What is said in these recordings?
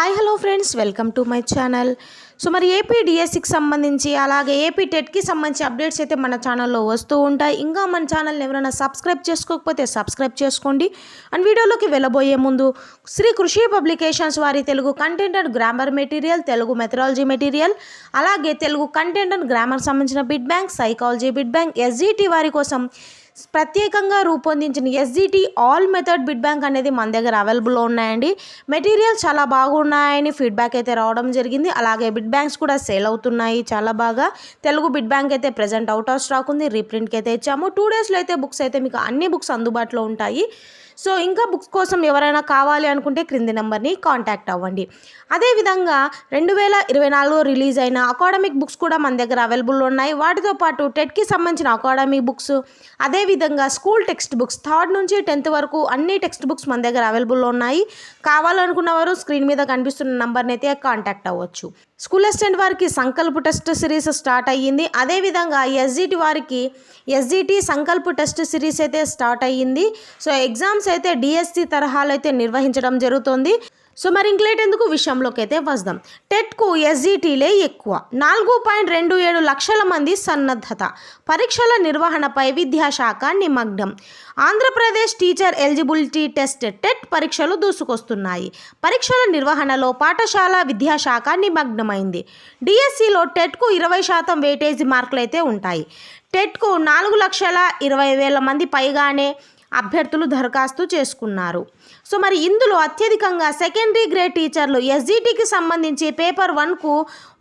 Hi hello friends welcome to my channel. So మరి AP డిఎస్సికి సంబంధించి అలాగే ఏపీ టెట్కి సంబంధించి అప్డేట్స్ అయితే మన ఛానల్లో వస్తూ ఉంటాయి. ఇంకా మన ఛానల్ని ఎవరైనా సబ్స్క్రైబ్ చేసుకోకపోతే సబ్స్క్రైబ్ చేసుకోండి. అండ్ వీడియోలోకి వెళ్ళబోయే ముందు శ్రీ కృషి పబ్లికేషన్స్ వారి Telugu content and grammar material Telugu methodology material అలాగే తెలుగు కంటెంట్ అండ్ గ్రామర్ సంబంధించిన bit bank psychology bit bank SGT వారి కోసం ప్రత్యేకంగా రూపొందించిన SGT all method bit bank అనేది మన దగ్గర అవైలబుల్లో ఉన్నాయండి. మెటీరియల్ చాలా బాగున్నాయని ఫీడ్బ్యాక్ అయితే రావడం జరిగింది. అలాగే బిడ్ బ్యాంక్స్ కూడా సేల్ అవుతున్నాయి చాలా బాగా. తెలుగు బిడ్ బ్యాంక్ అయితే ప్రజెంట్ అవుట్ ఆఫ్ స్టాక్ ఉంది. రీప్రింట్కి అయితే ఇచ్చాము. టూ డేస్లో అయితే బుక్స్ అయితే మీకు అన్ని బుక్స్ అందుబాటులో ఉంటాయి. సో ఇంకా బుక్స్ కోసం ఎవరైనా కావాలి అనుకుంటే క్రింది నెంబర్ని కాంటాక్ట్ అవ్వండి. అదేవిధంగా రెండు వేల ఇరవై నాలుగులో రిలీజ్ అయిన అకాడమిక్ బుక్స్ కూడా మన దగ్గర అవైలబుల్ ఉన్నాయి. వాటితో పాటు టెట్కి సంబంధించిన అకాడమిక్ బుక్స్ అదే అదేవిధంగా స్కూల్ టెక్స్ట్ బుక్స్ థర్డ్ నుంచి టెన్త్ వరకు అన్ని టెక్స్ట్ బుక్స్ మన దగ్గర అవైలబుల్లో ఉన్నాయి. కావాలనుకున్న వారు స్క్రీన్ మీద కనిపిస్తున్న నంబర్ని అయితే కాంటాక్ట్ అవ్వచ్చు. స్కూల్ అసిస్టెంట్ వారికి సంకల్ప్ టెస్ట్ సిరీస్ స్టార్ట్ అయ్యింది. అదేవిధంగా ఎస్జిటి వారికి ఎస్జిటి సంకల్ప్ టెస్ట్ సిరీస్ అయితే స్టార్ట్ అయ్యింది. సో ఎగ్జామ్స్ అయితే డిఎస్సి తరహాలో అయితే నిర్వహించడం జరుగుతుంది. సో మరి ఇంక్లేట్ విషయంలోకి అయితే వద్దాం టెట్కు ఎస్జిటీలే ఎక్కువ. నాలుగు పాయింట్ రెండు ఏడు లక్షల మంది సన్నద్ధత. పరీక్షల నిర్వహణపై విద్యాశాఖ నిమగ్నం. Andhra Pradesh teacher eligibility test TET పరీక్షలు దూసుకొస్తున్నాయి. పరీక్షల నిర్వహణలో పాఠశాల విద్యాశాఖ నిమగ్నమైంది. డిఎస్సిలో టెట్కు ఇరవై శాతం వెయిటేజీ మార్కులు అయితే ఉంటాయి. టెట్కు నాలుగు లక్షల ఇరవై వేల మంది పైగానే అభ్యర్థులు దరఖాస్తు చేసుకున్నారు. సో మరి ఇందులో అత్యధికంగా సెకండరీ గ్రేడ్ టీచర్లు ఎస్జిటికి సంబంధించి పేపర్ వన్కు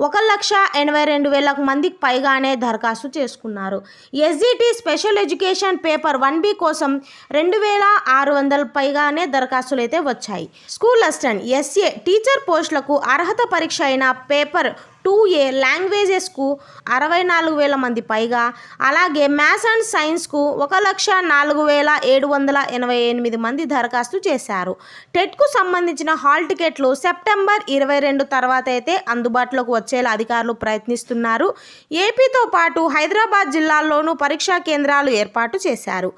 ఒక లక్ష ఎనభై రెండు వేల మందికి పైగానే దరఖాస్తు చేసుకున్నారు. SGT special education paper one B కోసం రెండు వేల ఆరు వందల పైగానే దరఖాస్తులు అయితే వచ్చాయి. స్కూల్ అసిస్టెంట్ ఎస్ఏ టీచర్ పోస్టులకు అర్హత పరీక్ష అయిన పేపర్ టూ ఏ లాంగ్వేజెస్కు అరవై నాలుగు వేల మంది పైగా అలాగే మ్యాథ్స్ అండ్ సైన్స్కు ఒక లక్ష నాలుగు వేల ఏడు వందల ఎనభై ఎనిమిది మంది దరఖాస్తు చేశారు. టెట్కు సంబంధించిన హాల్ టికెట్లు సెప్టెంబర్ ఇరవై రెండు తర్వాత అయితే అందుబాటులోకి వచ్చేలా అధికారులు ప్రయత్నిస్తున్నారు. ఏపీతో పాటు హైదరాబాద్ జిల్లాల్లోనూ పరీక్షా కేంద్రాలు ఏర్పాటు చేశారు.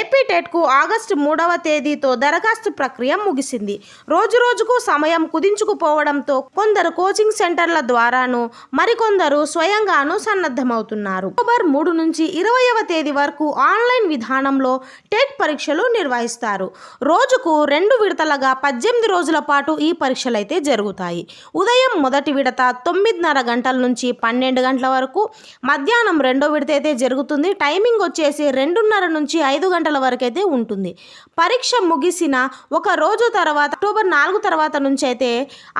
ఏపీ టెట్కు ఆగస్టు మూడవ తేదీతో దరఖాస్తు ప్రక్రియ ముగిసింది. రోజు రోజుకు సమయం కుదించుకుపోవడంతో కొందరు కోచింగ్ సెంటర్ల ద్వారాను మరికొందరు స్వయంగాను సన్నద్ధమవుతున్నారు అక్టోబర్ మూడు నుంచి ఇరవయవ తేదీ వరకు ఆన్లైన్ విధానంలో టెట్ పరీక్షలు నిర్వహిస్తారు. రోజుకు రెండు విడతలుగా పద్దెనిమిది రోజుల పాటు ఈ పరీక్షలు అయితే జరుగుతాయి. ఉదయం మొదటి విడత తొమ్మిదిన్నర గంటల నుంచి పన్నెండు గంటల వరకు మధ్యాహ్నం రెండో విడత అయితే జరుగుతుంది. టైమింగ్ వచ్చేసి రెండున్నర నుంచి ఐదు గంటల వరకు అయితే ఉంటుంది. పరీక్ష ముగిసిన ఒక రోజు తర్వాత అక్టోబర్ నాలుగు తర్వాత నుంచి అయితే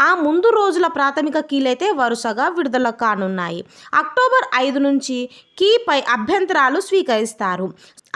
ఆ ముందు రోజుల ప్రాథమిక కీలైతే వరుసగా విడుదల కానున్నాయి. అక్టోబర్ ఐదు నుంచి కీపై అభ్యంతరాలు స్వీకరిస్తారు.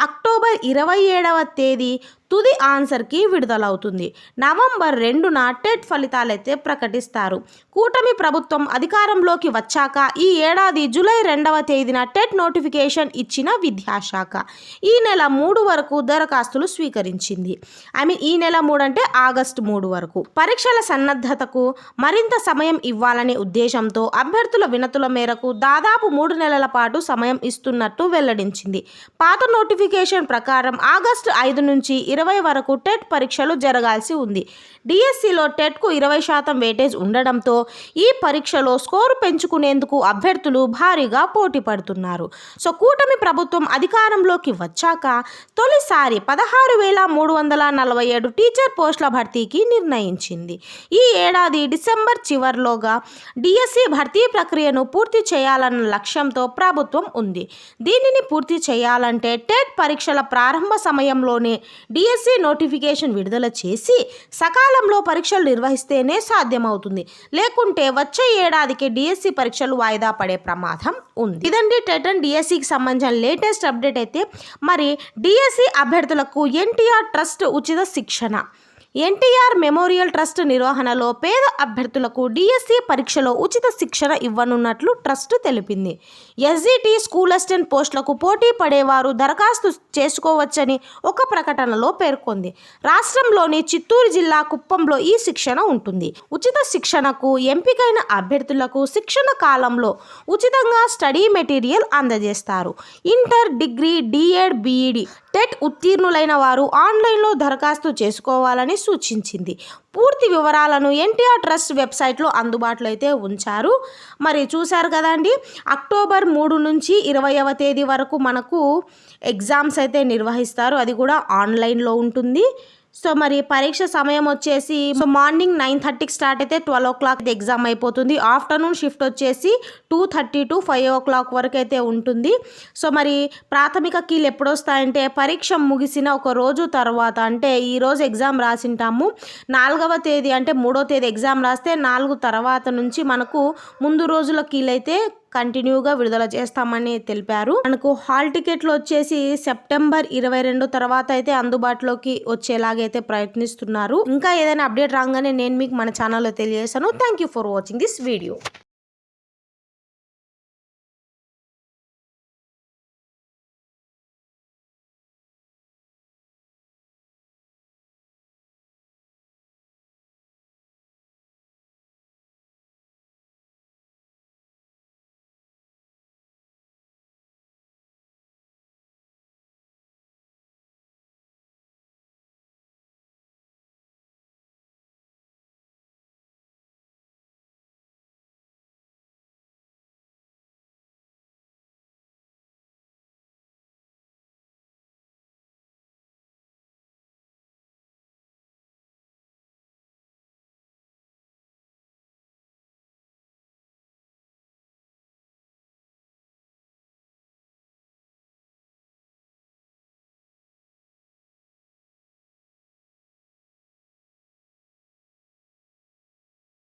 అక్టోబర్ ఇరవై ఏడవ తేదీ తుది ఆన్సర్కి విడుదలవుతుంది. నవంబర్ రెండున టెట్ ఫలితాలైతే ప్రకటిస్తారు. కూటమి ప్రభుత్వం అధికారంలోకి వచ్చాక ఈ ఏడాది జూలై రెండవ తేదీన టెట్ నోటిఫికేషన్ ఇచ్చిన విద్యాశాఖ. ఈ నెల మూడు వరకు దరఖాస్తులు స్వీకరించింది. ఐ మీన్ ఈ నెల మూడు అంటే ఆగస్టు మూడు వరకు. పరీక్షల సన్నద్ధతకు మరింత సమయం ఇవ్వాలనే ఉద్దేశంతో అభ్యర్థుల వినతుల మేరకు దాదాపు మూడు నెలల పాటు సమయం ఇస్తున్నట్టు వెల్లడించింది. పాత నోటిఫికేషన్ ప్రకారం ఆగస్టు ఐదు నుంచి ఇరవై వరకు టెట్ పరీక్షలు జరగాల్సి ఉంది. డిఎస్సిలో టెట్కు ఇరవై శాతం వేటేజ్ ఉండడంతో ఈ పరీక్షలో స్కోరు పెంచుకునేందుకు అభ్యర్థులు భారీగా పోటీ పడుతున్నారు. సో కూటమి ప్రభుత్వం అధికారంలోకి వచ్చాక తొలిసారి పదహారు వేల మూడు వందల నలభై ఏడు టీచర్ పోస్టుల భర్తీకి నిర్ణయించింది. ఈ ఏడాది డిసెంబర్ చివరిలోగా డిఎస్సి భర్తీ ప్రక్రియను పూర్తి చేయాలన్న లక్ష్యంతో ప్రభుత్వం ఉంది. దీనిని పూర్తి చేయాలంటే టెట్ పరీక్షల ప్రారంభ సమయంలోనే డిఎస్సి నోటిఫికేషన్ విడుదల చేసి సకాలంలో పరీక్షలు నిర్వహిస్తేనే సాధ్యమవుతుంది. లేకుంటే వచ్చే ఏడాదికి డిఎస్సి పరీక్షలు వాయిదా పడే ప్రమాదం ఉంది. ఇదండి టెటన్ డిఎస్సికి సంబంధించిన లేటెస్ట్ అప్డేట్ అయితే. మరి డిఎస్సి అభ్యర్థులకు ఎన్టీఆర్ ట్రస్ట్ ఉచిత శిక్షణ. ఎన్టీఆర్ మెమోరియల్ ట్రస్ట్ నిర్వహణలో పేద అభ్యర్థులకు డిఎస్సి పరీక్షలో ఉచిత శిక్షణ ఇవ్వనున్నట్లు ట్రస్ట్ తెలిపింది. ఎస్జిటి స్కూల్ అసిస్టెంట్ పోస్టులకు పోటీ పడేవారు దరఖాస్తు చేసుకోవచ్చని ఒక ప్రకటనలో పేర్కొంది. రాష్ట్రంలోని చిత్తూరు జిల్లా కుప్పంలో ఈ శిక్షణ ఉంటుంది. ఉచిత శిక్షణకు ఎంపికైన అభ్యర్థులకు శిక్షణ కాలంలో ఉచితంగా స్టడీ మెటీరియల్ అందజేస్తారు. Inter degree DEd BEd TET ఉత్తీర్ణులైన వారు ఆన్లైన్లో దరఖాస్తు చేసుకోవాలని సూచించింది. పూర్తి వివరాలను ఎన్టీఆర్ ట్రస్ట్ వెబ్సైట్లో అందుబాటులో అయితే ఉంచారు. మరి చూశారు కదండి అక్టోబర్ మూడు నుంచి ఇరవైవ తేదీ వరకు మనకు ఎగ్జామ్స్ అయితే నిర్వహిస్తారు. అది కూడా ఆన్లైన్లో ఉంటుంది. సో మరి పరీక్ష సమయం వచ్చేసి సో మార్నింగ్ నైన్ థర్టీకి స్టార్ట్ అయితే ట్వెల్వ్ ఓ క్లాక్ ఎగ్జామ్ అయిపోతుంది. ఆఫ్టర్నూన్ షిఫ్ట్ వచ్చేసి two thirty to five o'clock వరకు అయితే ఉంటుంది. సో మరి ప్రాథమిక కీలు ఎప్పుడు వస్తాయంటే పరీక్ష ముగిసిన ఒక రోజు తర్వాత అంటే ఈరోజు ఎగ్జామ్ రాసింటాము. నాలుగవ తేదీ అంటే మూడో తేదీ ఎగ్జామ్ రాస్తే నాలుగు తర్వాత నుంచి మనకు ముందు రోజుల కీలైతే కంటిన్యూగా విడుదల చేస్తామని తెలిపారు. మనకు హాల్ టికెట్లు వచ్చేసి సెప్టెంబర్ ఇరవై రెండు తర్వాత అయితే అందుబాటులోకి వచ్చేలాగైతే ప్రయత్నిస్తున్నారు. ఇంకా ఏదైనా అప్డేట్ రాగానే నేను మీకు మన ఛానల్లో తెలియజేశాను thank you for watching this video